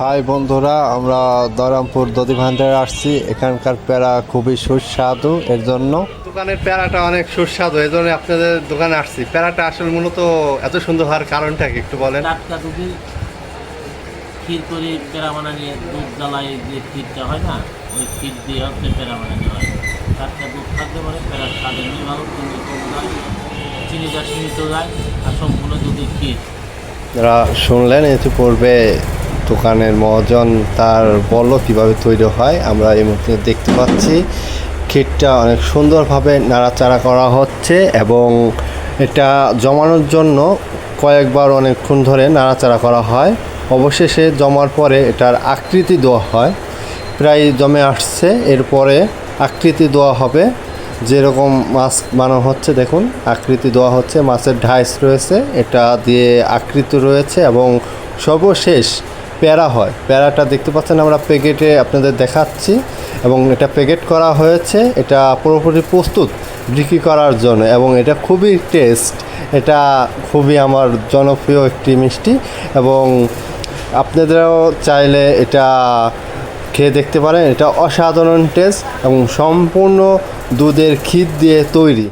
High বন্ধুরা আমরা দরামপুর দধি ভান্ডারে আসছি। এখানকার প্যারা খুবই সুস্বাদু এর জন্য। দোকানের প্যারাটা অনেক সুস্বাদু এই জন্য আপনাদের দোকানে আসছি। প্যারাটা আসলে মূলত এত সুন্দর হওয়ার কারণটা কি একটু বলেন? টাটকা দুধে ক্ষীর করে পেড়া বানানি দুধ জ্বালায় যে ক্ষীরটা হয় না ওই ক্ষীর দিয়ে হচ্ছে পেড়া বানানি হয়। টাটকা দুধ থাকতে পারে স্বাদ এমনি ভালো চিনি কম যায় চিনিটা সীমিত যায় আর সম্পূর্ণ দুধের ক্ষীর। যারা শুনলেন এতে পূর্বে দোকানের মহাজন তার বলল কীভাবে তৈরি হয়, আমরা এই মুহূর্তে দেখতে পাচ্ছি। ক্ষীরটা অনেক সুন্দরভাবে নাড়াচাড়া করা হচ্ছে এবং এটা জমানোর জন্য কয়েকবার অনেকক্ষণ ধরে নাড়াচাড়া করা হয়। অবশেষে জমার পরে এটার আকৃতি দেওয়া হয়। প্রায় জমে আসছে, এরপরে আকৃতি দেওয়া হবে। যেরকম মাছ বানানো হচ্ছে, দেখুন, আকৃতি দেওয়া হচ্ছে, মাছের ঢাইস রয়েছে, এটা দিয়ে আকৃতি রয়েছে এবং সর্বশেষ প্যারা হয়। প্যারাটা দেখতে পাচ্ছেন আমরা প্যাকেটে আপনাদের দেখাচ্ছি এবং এটা প্যাকেট করা হয়েছে। এটা পুরোপুরি প্রস্তুত বিক্রি করার জন্য এবং এটা খুবই টেস্ট। এটা খুবই আমার জনপ্রিয় একটি মিষ্টি এবং আপনাদেরও চাইলে এটা খেয়ে দেখতে পারেন। এটা অসাধারণ টেস্ট এবং সম্পূর্ণ দুধের ক্ষীর দিয়ে তৈরি।